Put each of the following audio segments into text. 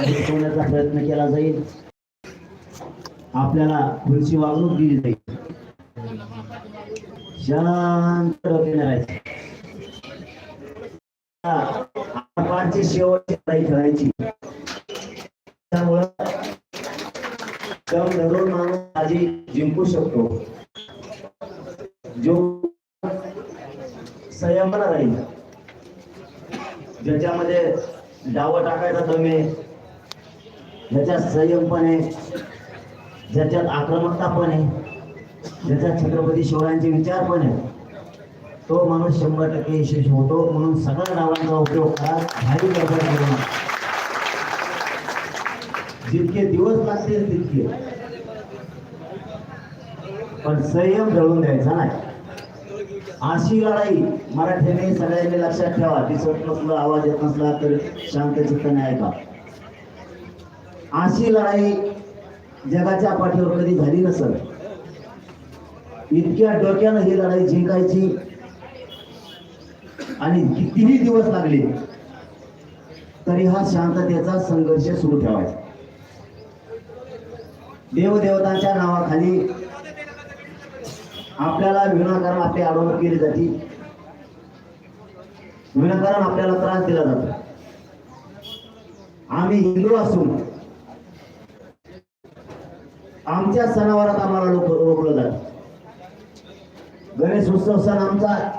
शिकवण्याचा प्रयत्न केला जाईल. आपल्याला खुर्ची वागणूक दिली जाईल. शांत डोक्याने शेवटची लढाई खेळायची त्यामुळं दम धरून माणूस आधी जिंकू शकतो. जो संयमानं राहील. ज्याच्यामध्ये डाव टाकायचा दमे ज्याच्यात संयम पण आहे ज्याच्यात आक्रमकता पण आहे ज्याच्यात छत्रपती शिवरायांचे विचार पण आहे तो माणूस शंभर टक्के यशस्वी होतो म्हणून सगळ्या नावांचा उपयोग करा भारी गडबड करू नका. जितके दिवस लागतील तितके. पण संयम जळून द्यायचा नाही. अशी लढाई मराठीने सगळ्यांनी लक्षात ठेवा. दिसत नसलं आवाज येत नसला तर शांत चित्ताने ऐका. अशी लढाई जगाच्या पाठीवर कधी झाली नसल. इतक्या डोक्यानं ही लढाई जिंकायची. आणि कितीही दिवस लागले तरी हा शांततेचा संघर्ष सुरू ठेवायचा. देवदेवतांच्या नावाखाली आपल्याला विनाकारण आपली अडवणूक केली जाते. विनाकारण आपल्याला त्रास दिला जातो. आम्ही हिंदू असून आमच्या सणावारात आम्हाला लोक रोखलं जात. गणेश उत्सव सण आमचा.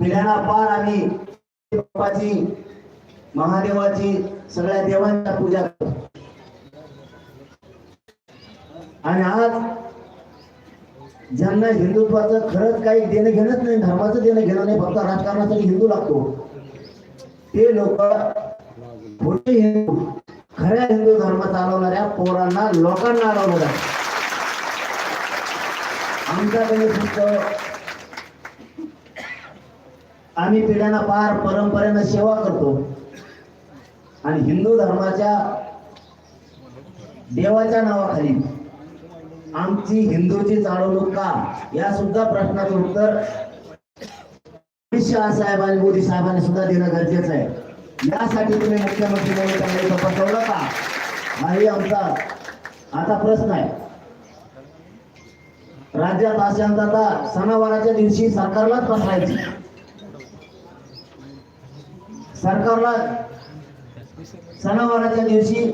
पिढ्याला पार आम्ही बाप्पाची महादेवाची सगळ्या देवांच्या पूजा करतो. आणि आज ज्यांना हिंदुत्वाचं खरंच काही देणं घेणंच नाही धर्माचं देणं घेणं नाही फक्त राजकारणासाठी हिंदू लागतो. ते लोक हिंदू. खऱ्या हिंदू धर्म चालवणाऱ्या पोरांना लोकांना अडवलं आमच्याकडे फक्त आम्ही पिढ्यांना पार परंपरेनं सेवा करतो. आणि हिंदू धर्माच्या देवाच्या नावाखाली आमची हिंदूची चालवणूक का? या सुद्धा प्रश्नाचं उत्तर अमित शहा साहेब आणि मोदी साहेबांनी सुद्धा देणं गरजेचं आहे. यासाठी तुम्ही मुख्यमंत्री म्हणून त्यांना इथं का हाही आमचा आता प्रश्न आहे. राज्यात अशांतता सणावाराच्या दिवशी सरकारलाच बसवायची. सरकारला सणावाराच्या दिवशी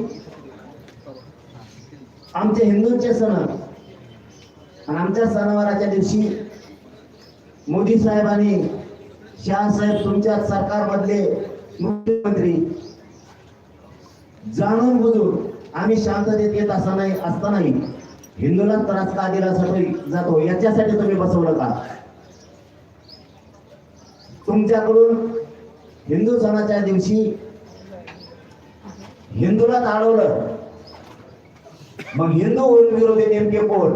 आमचे हिंदूंचे सण आणि आमच्या सणावाराच्या दिवशी मोदी साहेब आणि शहासाहेब तुमच्या सरकारमधले मुख्यमंत्री. जाणून बुजून आम्ही शांततेत येत असतानाही असतानाही हिंदूला त्रास का दिला जातो- जातो? याच्यासाठी तुम्ही बसवलं का तुमच्याकडून हिंदू सणाच्या दिवशी हिंदूला अडवलं मग हिंदू विरोधी नेमके कोण?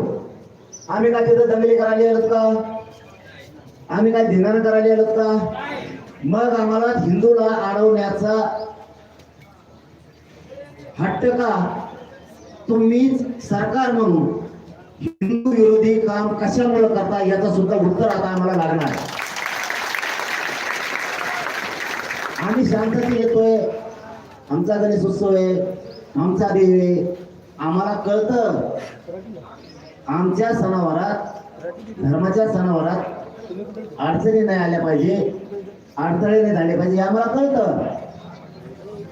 आम्ही काय तिथं दंगली करायला आलोत का? आम्ही काय धिंगाणा करायला आलोत का? मग आम्हाला हिंदूला अडवण्याचा हट्ट का? तुम्हीच सरकार म्हणून हिंदू विरोधी काम कशामुळे करता याचं सुद्धा उत्तर आता आम्हाला लागणार आहे. आम्ही शांततेत येतोय. आमचा गणेश उत्सव आहे. आमचा देव आहे. आम्हाला कळतं. आमच्या सणावारात धर्माच्या सणावारात अडचणी नाही आल्या पाहिजे. अडथळे झाले. पाहिजे आम्हाला कळतं.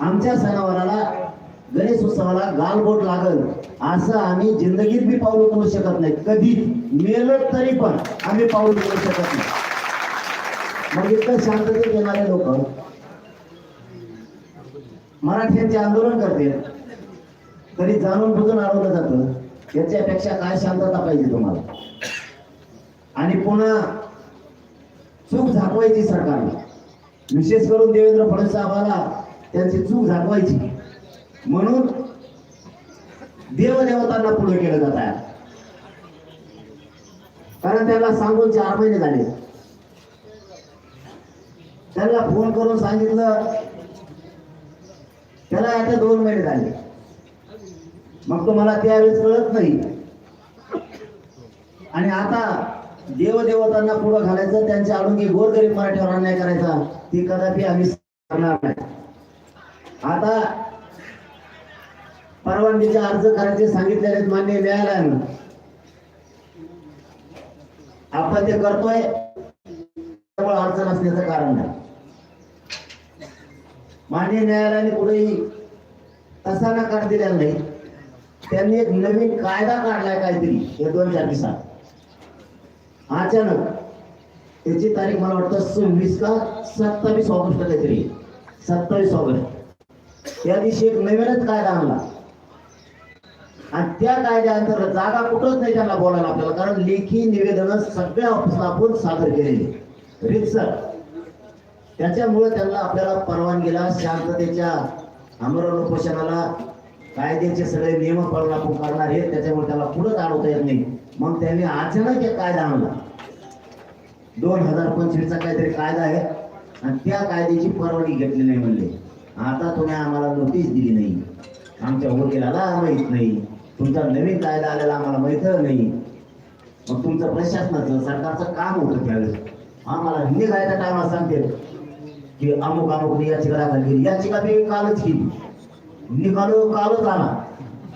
आमच्या सणावाराला गणेश उत्सवाला गालबोट लागल. असं आम्ही जिंदगीत बी पाऊल उचलू शकत नाही. कधी मेलो तरी पण आम्ही पाऊल उचलू शकत नाही. मग इतकं शांततेत येणारे लोक मराठ्यांचे आंदोलन करते. तरी जाणून बुजून अडवलं जातं. याच्यापेक्षा काय शांतता पाहिजे तुम्हाला? आणि पुन्हा चूक झाकवायची सरकारने. विशेष करून देवेंद्र फडणवीस साहेबाला त्यांची चूक झाकवायची म्हणून देवदेवतांना पुढे केलं जात आहे. कारण त्याला सांगून चार महिने झाले. त्याला फोन करून सांगितलं त्याला आता दोन महिने झाले. मग तुम्हाला त्यावेळेस कळत नाही. आणि आता देवदेवतांना पुढं घालायचं त्यांच्या आडून गोरगरीब मराठीवर अन्याय करायचा ते कदापि आम्ही करणार नाही. आता परवानगीचे अर्ज करायचे सांगितलेले आहेत मान्य न्यायालयानं. आपण ते करतोय त्यामुळे अडचण असण्याचं कारण नाही. मान्य न्यायालयाने कुठेही तसा नकार दिलेला नाही. त्यांनी एक नवीन कायदा काढलाय काहीतरी हे दोन चार दिवसात. अचानक. त्याची तारीख मला वाटतं सव्वीस का सत्तावीस ऑगस्ट काहीतरी. सत्तावीस ऑगस्ट. या दिवशी एक नवीनच कायदा आणला. आणि त्या कायद्याअंतर्गत जागा कुठंच नाही त्यांना बोलायला आपल्याला कारण लेखी निवेदन सगळ्या ऑफिसला आपण सादर केलेली. रितसर त्याच्यामुळे त्यांना आपल्याला परवानगीला शांततेच्या आमरण उपोषणाला कायद्याचे सगळे नियम पाळून आपण करणार आहे त्याच्यामुळे त्याला पुढे अडवता येत नाही. मग त्यांनी अचानक एक कायदा आणला. दोन हजार पंचवीसचा काहीतरी कायदा आहे. आणि त्या कायद्याची परवानगी घेतली नाही म्हणले. आता तुम्ही आम्हाला नोटीस दिली नाही. आमच्या वकिलाला माहीत नाही. तुमचा नवीन कायदा आलेला आम्हाला माहीत नाही. मग तुमचं प्रशासनाचं सरकारचं काम होतं त्यावेळेस. आम्हाला निघायच्या टायमात सांगते की अमुक अमुक याचिका दाखल केली. याचिका मी कालच केली. निघालो कालच आला.